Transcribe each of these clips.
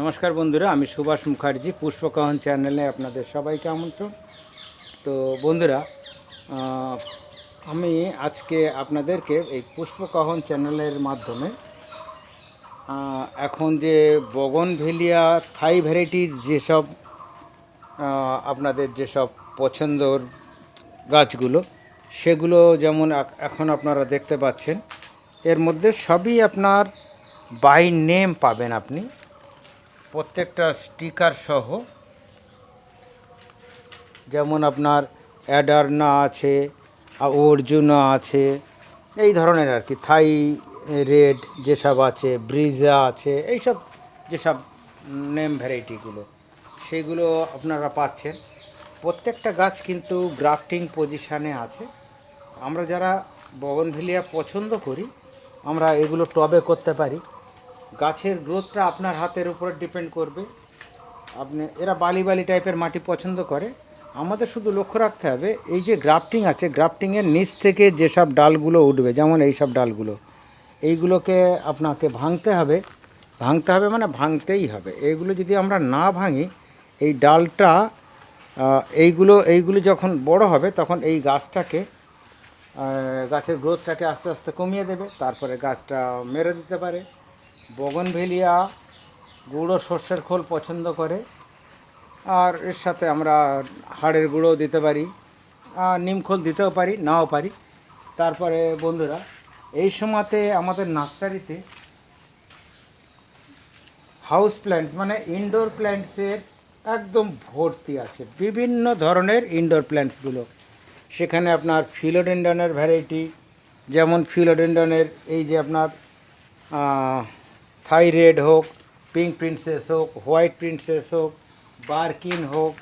নমস্কার বন্ধুরা, আমি সুভাষ মুখার্জি, পুষ্পকাহন চ্যানেলে আপনাদের সবাইকে আমন্ত্রণ। তো বন্ধুরা আমি আজকে আপনাদেরকে এই পুষ্পকাহন চ্যানেলের মাধ্যমে এখন যে বগনভেলিয়া থাই ভ্যারাইটির যেসব আপনাদের যেসব পছন্দর গাছগুলো, সেগুলো যেমন এখন আপনারা দেখতে পাচ্ছেন, এর মধ্যে সবই আপনার বাই নেম পাবেন আপনি। প্রত্যেকটা স্টিকার সহ, যেমন আপনার অ্যাডারনা আছে অর্জুনা আছে, এই ধরনের আর কি, থাই, রেড যেসব আছে, ব্রিজা আছে, এইসব যেসব নেম ভ্যারাইটিগুলো, সেগুলো আপনারা পাচ্ছেন। প্রত্যেকটা গাছ কিন্তু গ্রাফটিং পজিশানে আছে। আমরা যারা বগনভিলিয়া পছন্দ করি, আমরা এগুলো টবে করতে পারি। গাছের গ্রোথটা আপনার হাতের উপরে ডিপেন্ড করবে। আপনি, এরা বালি বালি টাইপের মাটি পছন্দ করে। আমাদের শুধু লক্ষ্য রাখতে হবে, এই যে গ্রাফটিং আছে, গ্রাফটিংয়ের নিচ থেকে যেসব ডালগুলো উঠবে, যেমন এই সব ডালগুলো, এইগুলোকে আপনাকে ভাঙতে হবে। ভাঙতে হবে মানে ভাঙতেই হবে। এইগুলো যদি আমরা না ভাঙি, এই ডালটা এইগুলো এইগুলো যখন বড় হবে, তখন এই গাছটাকে গাছের গ্রোথটাকে আস্তে আস্তে কমিয়ে দেবে। তারপরে গাছটা মেরে দিতে পারে। বগনভেলিয়া গুঁড়ো সর্ষের খোল পছন্দ করে। আর এর সাথে আমরা হাড়ের গুঁড়ো দিতে পারি, আর নিমখোল দিতেও পারি, নাও পারি। তারপরে বন্ধুরা, এই সময়তে আমাদের নার্সারিতে হাউস প্ল্যান্টস মানে ইনডোর প্ল্যান্টসের একদম ভর্তি আছে। বিভিন্ন ধরনের ইনডোর প্ল্যান্টসগুলো সেখানে আপনার ফিলোডেন্ডনের ভ্যারাইটি যেমন ফিলোডেন্ডনের এই যে আপনার থাই রেড হোক, পিঙ্ক প্রিন্সেস হোক, হোয়াইট প্রিন্সেস হোক, বার্কিন হোক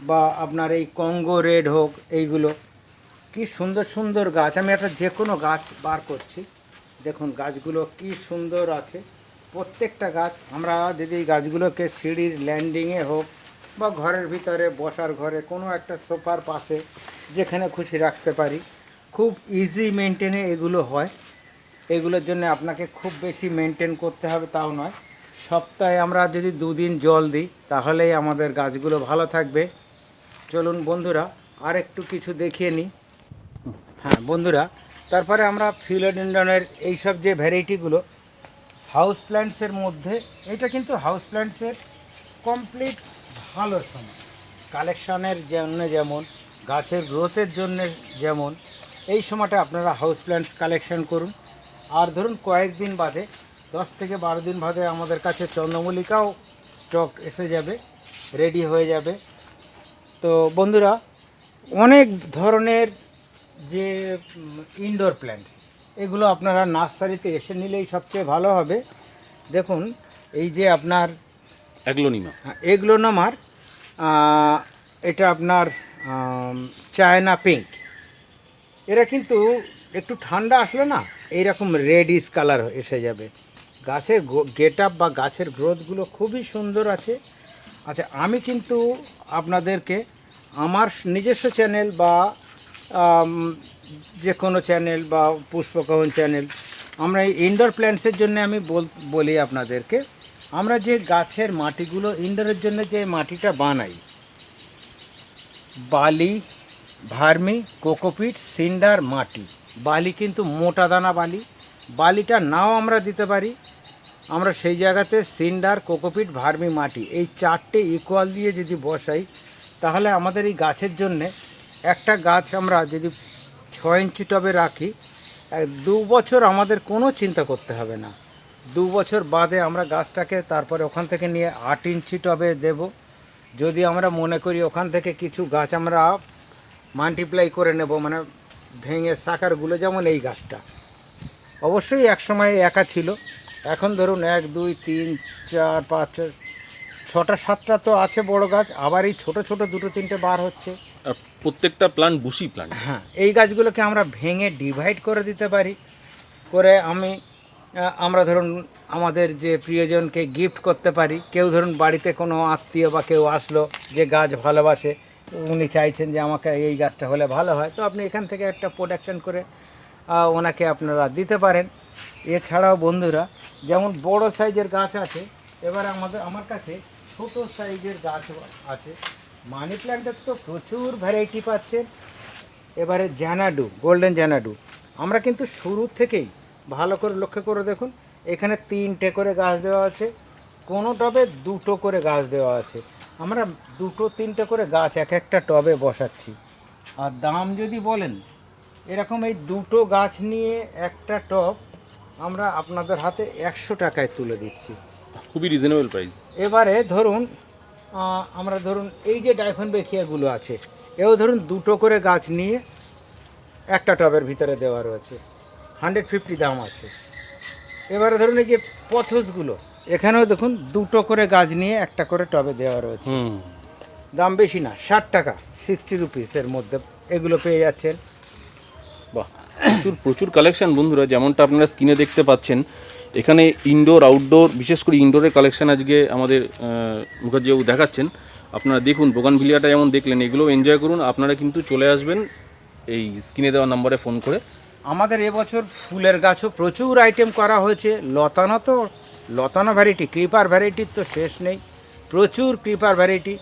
বা আপনার এই কঙ্গো রেড হোক, এইগুলো। কি সুন্দর সুন্দর গাছ। আমি একটা যে কোনো গাছ বার করছি। দেখুন, গাছগুলো কি সুন্দর আছে। প্রত্যেকটা গাছ, আমরা যদি গাছগুলোকে সিঁড়ির ল্যান্ডিংয়ে হোক বা ঘরের ভিতরে বসার ঘরে কোনো একটা সোফার পাশে যেখানে খুশি রাখতে পারি, খুব ইজি মেনটেনে এগুলো হয়। এগুলোর জন্য আপনাকে খুব বেশি মেনটেন করতে হবে তাও নয়। সপ্তাহে আমরা যদি দুদিন জল দিই, তাহলেই আমাদের গাছগুলো ভালো থাকবে। চলুন বন্ধুরা আর একটু কিছু দেখিয়ে নিই। হ্যাঁ বন্ধুরা, তারপরে আমরা ফিলোডেন্ডনের এইসব যে ভ্যারাইটিগুলো হাউস প্ল্যান্টসের মধ্যে, এটা কিন্তু হাউস প্ল্যান্টসের কমপ্লিট ভালো সময়। কালেকশনের জন্য যেমন, গাছের গ্রোথের জন্য যেমন, এই সময়টা আপনারা হাউস প্ল্যান্টস কালেকশন করুন। আর ধরুন কয়েকদিন বাদে দশ থেকে বারো দিন বাদে আমাদের কাছে চন্দ্রমল্লিকাও স্টক এসে যাবে রেডি হয়ে যাবে। তো বন্ধুরা অনেক ধরনের যে ইনডোর প্ল্যান্টস এগুলো আপনারা নার্সারিতে এসে নিলেই সবচেয়ে ভালো হবে। দেখুন এই যে আপনার অ্যাগ্লোনিমা এগুলো নামার এটা আপনার চায়না পিঙ্ক এরা কিন্তু একটু ঠান্ডা আসলে না এইরকম রেডিস কালার এসে যাবে। গাছের গেট আপ বা গাছের গ্রোথগুলো খুবই সুন্দর আছে। আচ্ছা আমি কিন্তু আপনাদেরকে আমার নিজস্ব চ্যানেল বা যে কোনো চ্যানেল বা পুষ্পকহন চ্যানেল আমরা এই ইনডোর প্ল্যান্টসের জন্য আমি বল- আপনাদেরকে, আমরা যে গাছের মাটিগুলো ইনডোরের জন্য যে মাটিটা বানাই, বালি, ভার্মি, কোকোপিট, সিন্ডার মাটি বালি কিন্তু মোটা দানা বালি। বালিটা নাও আমরা দিতে পারি। আমরা সেই জায়গাতে সিন্ডার, কোকোপিট, ভার্মি মাটি এই চারটে ইকুয়াল দিয়ে যদি বসাই, তাহলে আমাদের এই গাছের জন্যে একটা গাছ আমরা যদি ছয় ইঞ্চি টবে রাখি দু বছর আমাদের কোনো চিন্তা করতে হবে না। দু বছর বাদে আমরা গাছটাকে তারপরে ওখান থেকে নিয়ে আট ইঞ্চি টবে দেব। যদি আমরা মনে করি ওখান থেকে কিছু গাছ আমরা মাল্টিপ্লাই করে নেব মানে ভেঙে সাকারগুলো যেমন এই গাছটা। অবশ্যই এক সময় একা ছিল। এখন ধরুন এক দুই তিন চার পাঁচ ছটা সাতটা তো আছে বড় গাছ। আবার এই ছোট ছোট দুটো তিনটে বার হচ্ছে। আর প্রত্যেকটা প্লান্ট বুশি প্ল্যান্ট হ্যাঁ এই গাছগুলোকে আমরা ভেঙে ডিভাইড করে দিতে পারি। করে আমি আমরা ধরুন আমাদের যে প্রিয়জনকে গিফট করতে পারি। কেউ ধরুন বাড়িতে কোনো আত্মীয় বা কেউ আসলো যে গাছ ভালোবাসে। উনি চাইছেন যে আমাকে এই গাছটা হলে ভালো হয়। তো আপনি এখান থেকে একটা প্রোডাকশন করে ওনাকে আপনারা দিতে পারেন। এছাড়াও বন্ধুরা, যেমন বড় সাইজের গাছ আছে, এবার আমাদের, আমার কাছে ছোট সাইজের গাছ আছে। মানি প্ল্যান্টের তো প্রচুর ভ্যারাইটি পাচ্ছেন। এবারে জ্যানাডু গোল্ডেন জ্যানাডু আমরা কিন্তু শুরু থেকেই ভালো করে লক্ষ্য করে দেখুন, এখানে তিনটে করে গাছ দেওয়া আছে কোনো টবে দুটো করে গাছ দেওয়া আছে। আমরা দুটো তিনটে করে গাছ এক একটা টবে বসাচ্ছি। আর দাম যদি বলেন এরকম এই দুটো গাছ নিয়ে একটা টব আমরা আপনাদের হাতে একশো টাকায় তুলে দিচ্ছি। খুবই রিজনেবল প্রাইস এবারে ধরুন আমরা ধরুন এই যে ডাইফন বেখিয়াগুলো আছে এও ধরুন দুটো করে গাছ নিয়ে একটা টবের ভিতরে দেওয়া রয়েছে। হান্ড্রেড ফিফটি দাম আছে। এবারে ধরুন এই যে পথসগুলো এখানেও দেখুন দুটো করে গাছ নিয়ে একটা করে টবে দেওয়া রয়েছে। দাম বেশি না ষাট টাকা সিক্সটি রুপিসের মধ্যে এগুলো পেয়ে যাচ্ছেন। বাহ প্রচুর প্রচুর কালেকশন বন্ধুরা যেমনটা আপনারা স্ক্রিনে দেখতে পাচ্ছেন। এখানে ইনডোর আউটডোর বিশেষ করে ইনডোরের কালেকশন আজকে আমাদের মুখার্জিবাবু দেখাচ্ছেন। আপনারা দেখুন বোগানভিলিয়াটা যেমন দেখলেন এগুলো এনজয় করুন। আপনারা কিন্তু চলে আসবেন এই স্ক্রিনে দেওয়া নাম্বারে ফোন করে। আমাদের এবছর ফুলের গাছও প্রচুর আইটেম করা হয়েছে। লতানো তো লতানো ভ্যারাইটি ক্রিপার ভ্যারাইটির তো শেষ নেই। প্রচুর ক্রিপার ভ্যারাইটি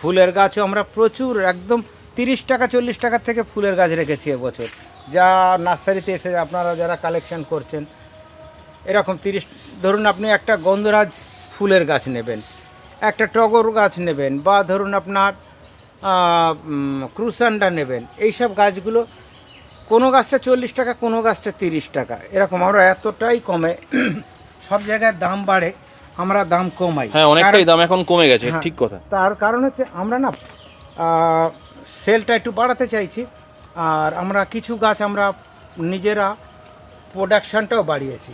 ফুলের গাছও আমরা প্রচুর, একদম তিরিশ টাকা, চল্লিশ টাকা থেকে ফুলের গাছ রেখেছি এবছর। যা নার্সারিতে এসে আপনারা যারা কালেকশন করছেন, এরকম তিরিশ, ধরুন আপনি একটা গন্ধরাজ ফুলের গাছ নেবেন, একটা টগর গাছ নেবেন, বা ধরুন আপনার ক্রুসান্ডা নেবেন, এইসব গাছগুলো কোনো গাছটা চল্লিশ টাকা, কোনো গাছটা তিরিশ টাকা, এরকম আমরা এতটাই কমে সব জায়গায় দাম বাড়ে আমরা দাম কমাই। হ্যাঁ অনেকটাই দাম এখন কমে গেছে হ্যাঁ। ঠিক কথা। তার কারণ হচ্ছে আমরা না সেলটা একটু বাড়াতে চাইছি আর আমরা কিছু গাছ আমরা নিজেরা প্রোডাকশানটাও বাড়িয়েছি।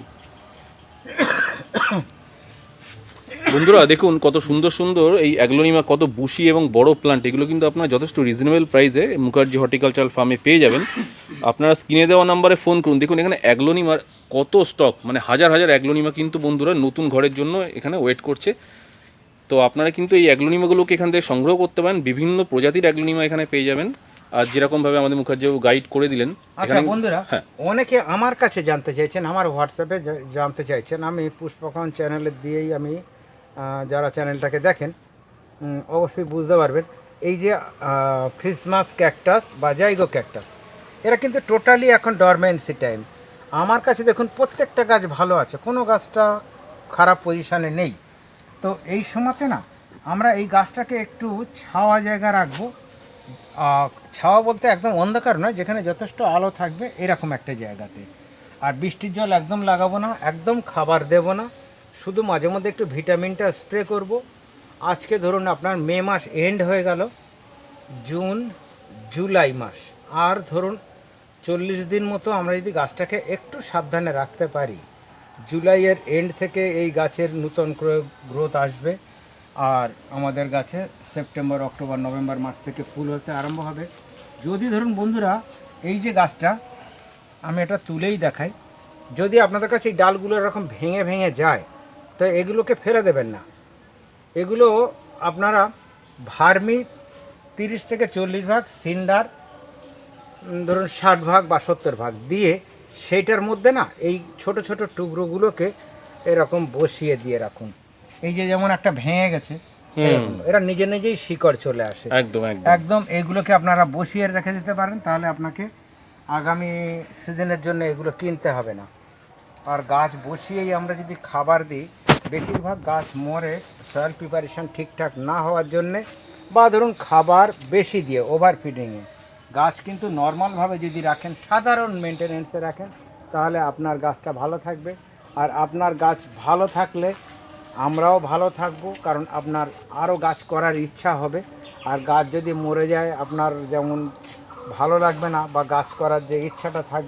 বন্ধুরা দেখুন কত সুন্দর সুন্দর এই অ্যাগ্লোনিমা কত বুশি এবং বড় প্লান্ট এগুলো কিন্তু আপনারা যথেষ্ট রিজনেবল প্রাইসে মুখার্জি হর্টিকালচারাল ফার্মে পেয়ে যাবেন। আপনারা স্ক্রিনে দেওয়া নাম্বারে ফোন করুন। দেখুন এখানে অ্যাগ্লোনিমার কত স্টক মানে হাজার হাজার অ্যাগ্লোনিমা কিন্তু বন্ধুরা নতুন ঘরের জন্য এখানে ওয়েট করছে। তো আপনারা কিন্তু এই অ্যাগ্লোনিমাগুলোকে এখান থেকে সংগ্রহ করতে পারেন। বিভিন্ন প্রজাতির অ্যাগ্লোনিমা এখানে পেয়ে যাবেন। আর যেরকমভাবে আমাদের মুখার্জিবাবু গাইড করে দিলেন আচ্ছা বন্ধুরা হ্যাঁ। অনেকে আমার কাছে জানতে চাইছেন আমার হোয়াটসঅ্যাপে জানতে চাইছেন আমি পুষ্পকন চ্যানেলে দিয়েই আমি যারা চ্যানেলটাকে দেখেন অবশ্যই বুঝতে পারবেন। এই যে ক্রিসমাস ক্যাকটাস বা জাইগো ক্যাকটাস এরা কিন্তু টোটালি এখন ডরমেন্সি টাইম আমার কাছে দেখুন, প্রত্যেকটা গাছ ভালো আছে, কোনো গাছটা খারাপ পজিশনে নেই। তো এই সময়তে না, আমরা এই গাছটাকে একটু ছাওয়া জায়গা রাখব। ছাওয়া বলতে একদম অন্ধকার নয়, যেখানে যথেষ্ট আলো থাকবে এরকম একটা জায়গাতে। আর বৃষ্টির জল একদম লাগাবো না, একদম খাবার দেব না। শুধু মাঝে মধ্যে একটু ভিটামিনটা স্প্রে করব। আজকে ধরুন আপনার মে মাস এন্ড হয়ে গেল, জুন, জুলাই মাস। আর ধরুন চল্লিশ দিন মতো আমরা যদি গাছটাকে একটু সাবধানে রাখতে পারি, জুলাইয়ের এন্ড থেকে এই গাছের নূতন গ্রোথ আসবে। আর আমাদের গাছে সেপ্টেম্বর, অক্টোবর, নভেম্বর মাস থেকে ফুল হতে আরম্ভ হবে। যদি ধরুন বন্ধুরা, এই যে গাছটা, আমি এটা তুলেই দেখাই। যদি আপনাদের কাছে এই ডালগুলো এরকম ভেঙে ভেঙে যায় তো এগুলোকে ফেলে দেবেন না। এগুলো আপনারা ভার্মি তিরিশ থেকে চল্লিশ ভাগ সিন্ডার ধরুন ষাট ভাগ বা সত্তর ভাগ দিয়ে সেইটার মধ্যে না এই ছোট ছোট টুকরোগুলোকে এরকম বসিয়ে দিয়ে রাখুন। এই যে যেমন একটা ভেঙে গেছে এরা নিজে নিজেই শিকড় চলে আসে। একদম একদম। একদম এগুলোকে আপনারা বসিয়ে রেখে দিতে পারেন তাহলে আপনাকে আগামী সিজনের জন্য এগুলো কিনতে হবে না। আর গাছ বসিয়েই আমরা যদি খাবার দিই বেশিরভাগ গাছ মরে সয়েল প্রিপারেশন ঠিকঠাক না হওয়ার জন্যে বা ধরুন খাবার বেশি দিয়ে ওভার ফিডিংয়ে গাছ কিন্তু নর্মালভাবে যদি রাখেন, সাধারণ মেনটেনেন্সে রাখেন, তাহলে আপনার গাছটা ভালো থাকবে। আর আপনার গাছ ভালো থাকলে আমরাও ভালো থাকব, কারণ আপনার আরও গাছ করার ইচ্ছা হবে। আর গাছ যদি মরে যায়, আপনার যেমন ভালো লাগবে না বা গাছ করার যে ইচ্ছাটা থাক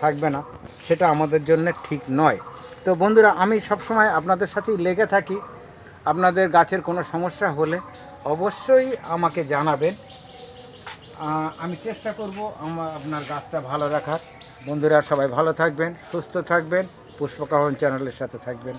থাকবে না, সেটা আমাদের জন্য ঠিক নয়। তো বন্ধুরা, আমি সবসময় আপনাদের সাথেই লেগে থাকি। আপনাদের গাছের কোনো সমস্যা হলে অবশ্যই আমাকে জানাবেন। আমি চেষ্টা করব আমার আপনার গাছটা ভালো রাখার। বন্ধুরা, সবাই ভালো থাকবেন, সুস্থ থাকবেন। পুষ্পকাহন চ্যানেলের সাথে থাকবেন।